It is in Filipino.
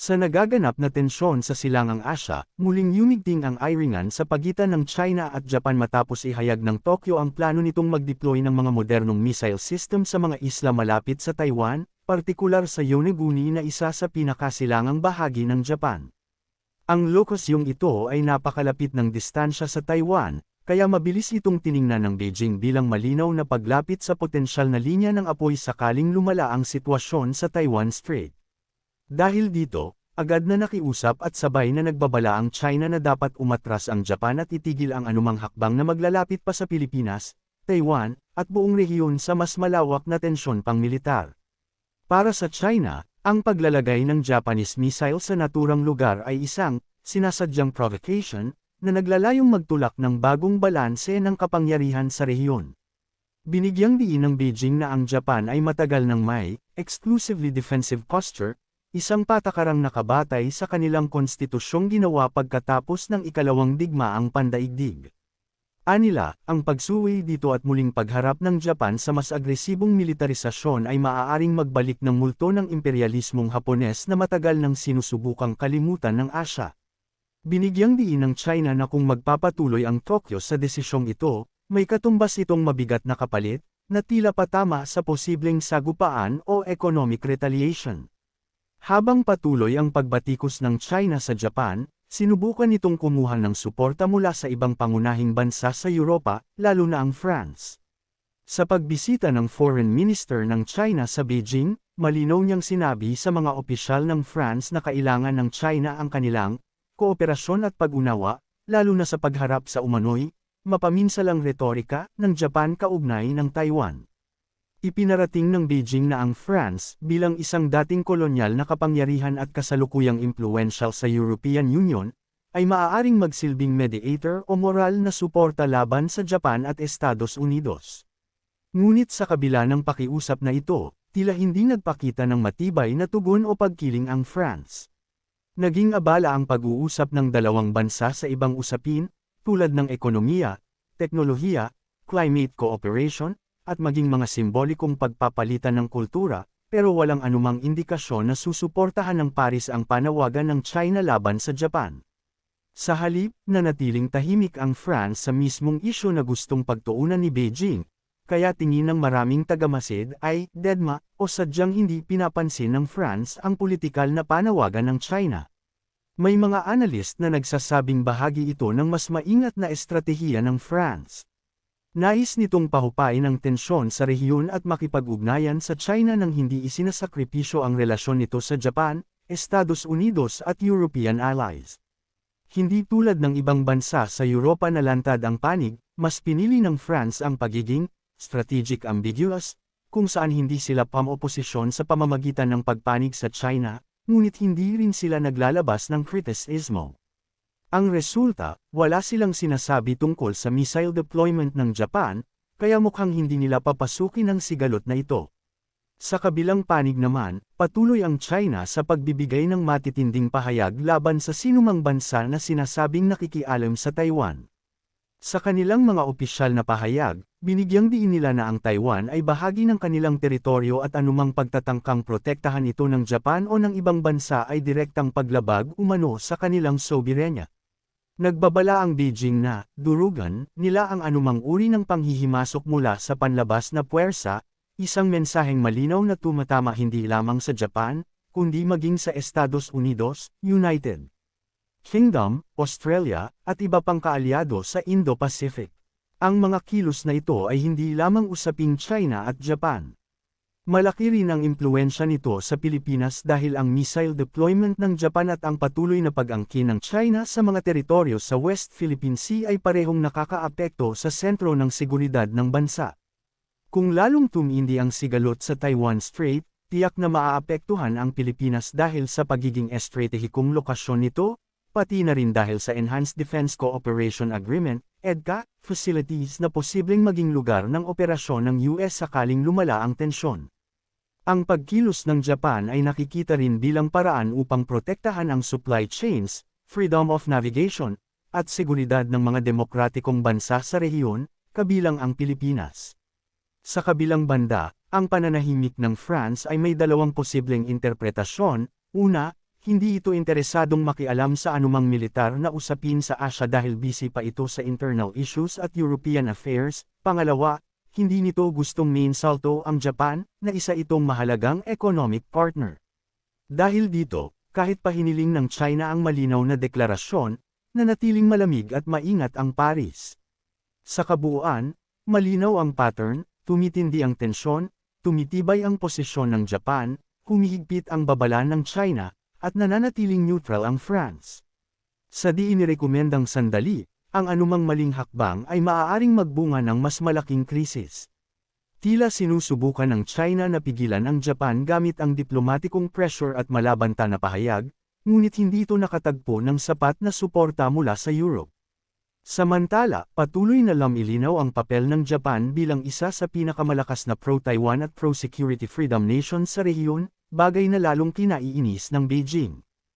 Sa nagaganap na tensyon sa silangang Asya, muling yumigting ang Iringan sa pagitan ng China at Japan matapos ihayag ng Tokyo ang plano nitong mag-deploy ng mga modernong missile system sa mga isla malapit sa Taiwan, partikular sa Yonaguni na isa sa pinakasilangang bahagi ng Japan. Ang lokasyong ito ay napakalapit ng distansya sa Taiwan, kaya mabilis itong tiningnan ng Beijing bilang malinaw na paglapit sa potensyal na linya ng apoy sakaling lumala ang sitwasyon sa Taiwan Strait. Dahil dito, agad na nakiusap at sabay na nagbabala ang China na dapat umatras ang Japan at itigil ang anumang hakbang na maglalapit pa sa Pilipinas, Taiwan, at buong rehiyon sa mas malawak na tensyon pangmilitar. Para sa China, ang paglalagay ng Japanese missile sa naturang lugar ay isang, sinasadyang provocation, na naglalayong magtulak ng bagong balanse ng kapangyarihan sa rehiyon. Binigyang diin ng Beijing na ang Japan ay matagal ng may, exclusively defensive posture, isang patakarang nakabatay sa kanilang konstitusyong ginawa pagkatapos ng ikalawang digmaang pandaigdig. Anila, ang pagsuwi dito at muling pagharap ng Japan sa mas agresibong militarisasyon ay maaaring magbalik ng multo ng imperialismong Hapones na matagal nang sinusubukang kalimutan ng Asya. Binigyang diin ng China na kung magpapatuloy ang Tokyo sa desisyong ito, may katumbas itong mabigat na kapalit, na tila patama sa posibleng sagupaan o economic retaliation. Habang patuloy ang pagbatikos ng China sa Japan, sinubukan nitong kumuha ng suporta mula sa ibang pangunahing bansa sa Europa, lalo na ang France. Sa pagbisita ng Foreign Minister ng China sa Beijing, malinaw niyang sinabi sa mga opisyal ng France na kailangan ng China ang kanilang kooperasyon at pag-unawa, lalo na sa pagharap sa umano'y mapaminsalang retorika ng Japan kaugnay ng Taiwan. Ipinarating ng Beijing na ang France, bilang isang dating kolonyal na kapangyarihan at kasalukuyang impluential sa European Union, ay maaaring magsilbing mediator o moral na suporta laban sa Japan at Estados Unidos. Ngunit sa kabila ng pakiusap na ito, tila hindi nagpakita ng matibay na tugon o pagkiling ang France. Naging abala ang pag-uusap ng dalawang bansa sa ibang usapin, tulad ng ekonomiya, teknolohiya, climate cooperation, at maging mga simbolikong pagpapalitan ng kultura, pero walang anumang indikasyon na susuportahan ng Paris ang panawagan ng China laban sa Japan. Sa halip, nanatiling tahimik ang France sa mismong isyo na gustong pagtuunan ni Beijing, kaya tingin ng maraming tagamasid ay deadma o sadyang hindi pinapansin ng France ang politikal na panawagan ng China. May mga analyst na nagsasabing bahagi ito ng mas maingat na estratehiya ng France. Nais nitong pahupain ang tensyon sa rehiyon at makipag-ugnayan sa China nang hindi isinasakripisyo ang relasyon nito sa Japan, Estados Unidos at European allies. Hindi tulad ng ibang bansa sa Europa na lantad ang panig, mas pinili ng France ang pagiging strategic ambiguous, kung saan hindi sila pamoposisyon sa pamamagitan ng pagpanig sa China, ngunit hindi rin sila naglalabas ng kritisismo. Ang resulta, wala silang sinasabi tungkol sa missile deployment ng Japan, kaya mukhang hindi nila papasukin ang sigalot na ito. Sa kabilang panig naman, patuloy ang China sa pagbibigay ng matitinding pahayag laban sa sinumang bansa na sinasabing nakikialam sa Taiwan. Sa kanilang mga opisyal na pahayag, binigyang diin nila na ang Taiwan ay bahagi ng kanilang teritoryo at anumang pagtatangkang protektahan ito ng Japan o ng ibang bansa ay direktang paglabag umano sa kanilang soberenya. Nagbabala ang Beijing na, durugan, nila ang anumang uri ng panghihimasok mula sa panlabas na puwersa, isang mensaheng malinaw na tumatama hindi lamang sa Japan, kundi maging sa Estados Unidos, United Kingdom, Australia, at iba pang kaalyado sa Indo-Pacific. Ang mga kilos na ito ay hindi lamang usaping China at Japan. Malaki rin ang impluensya nito sa Pilipinas dahil ang missile deployment ng Japan at ang patuloy na pag-angkin ng China sa mga teritoryo sa West Philippine Sea ay parehong nakakaapekto sa sentro ng seguridad ng bansa. Kung lalong tumindi ang sigalot sa Taiwan Strait, tiyak na maaapektuhan ang Pilipinas dahil sa pagiging estratehikong lokasyon nito, pati na rin dahil sa Enhanced Defense Cooperation Agreement, EDCA, facilities na posibleng maging lugar ng operasyon ng US sakaling lumala ang tensyon. Ang pagkilos ng Japan ay nakikita rin bilang paraan upang protektahan ang supply chains, freedom of navigation, at seguridad ng mga demokratikong bansa sa rehiyon, kabilang ang Pilipinas. Sa kabilang banda, ang pananahimik ng France ay may dalawang posibleng interpretasyon, una, hindi ito interesadong makialam sa anumang militar na usapin sa Asia dahil busy pa ito sa internal issues at European affairs. Pangalawa, hindi nito gustong salto ang Japan, na isa itong mahalagang economic partner. Dahil dito, kahit pahiniling ng China ang malinaw na deklarasyon, nanatiling malamig at maingat ang Paris. Sa kabuuan, malinaw ang pattern, tumitindi ang tensyon, tumitibay ang posisyon ng Japan, humihigpit ang babala ng China, at nananatiling neutral ang France. Sa di inirekomendang sandali, ang anumang maling hakbang ay maaaring magbunga ng mas malaking krisis. Tila sinusubukan ng China na pigilan ang Japan gamit ang diplomatikong pressure at malabanta na pahayag, ngunit hindi ito nakatagpo ng sapat na suporta mula sa Europe. Samantala, patuloy na lamilinaw ang papel ng Japan bilang isa sa pinakamalakas na pro-Taiwan at pro-security freedom nation sa rehiyon, bagay na lalong kinaiinis ng Beijing.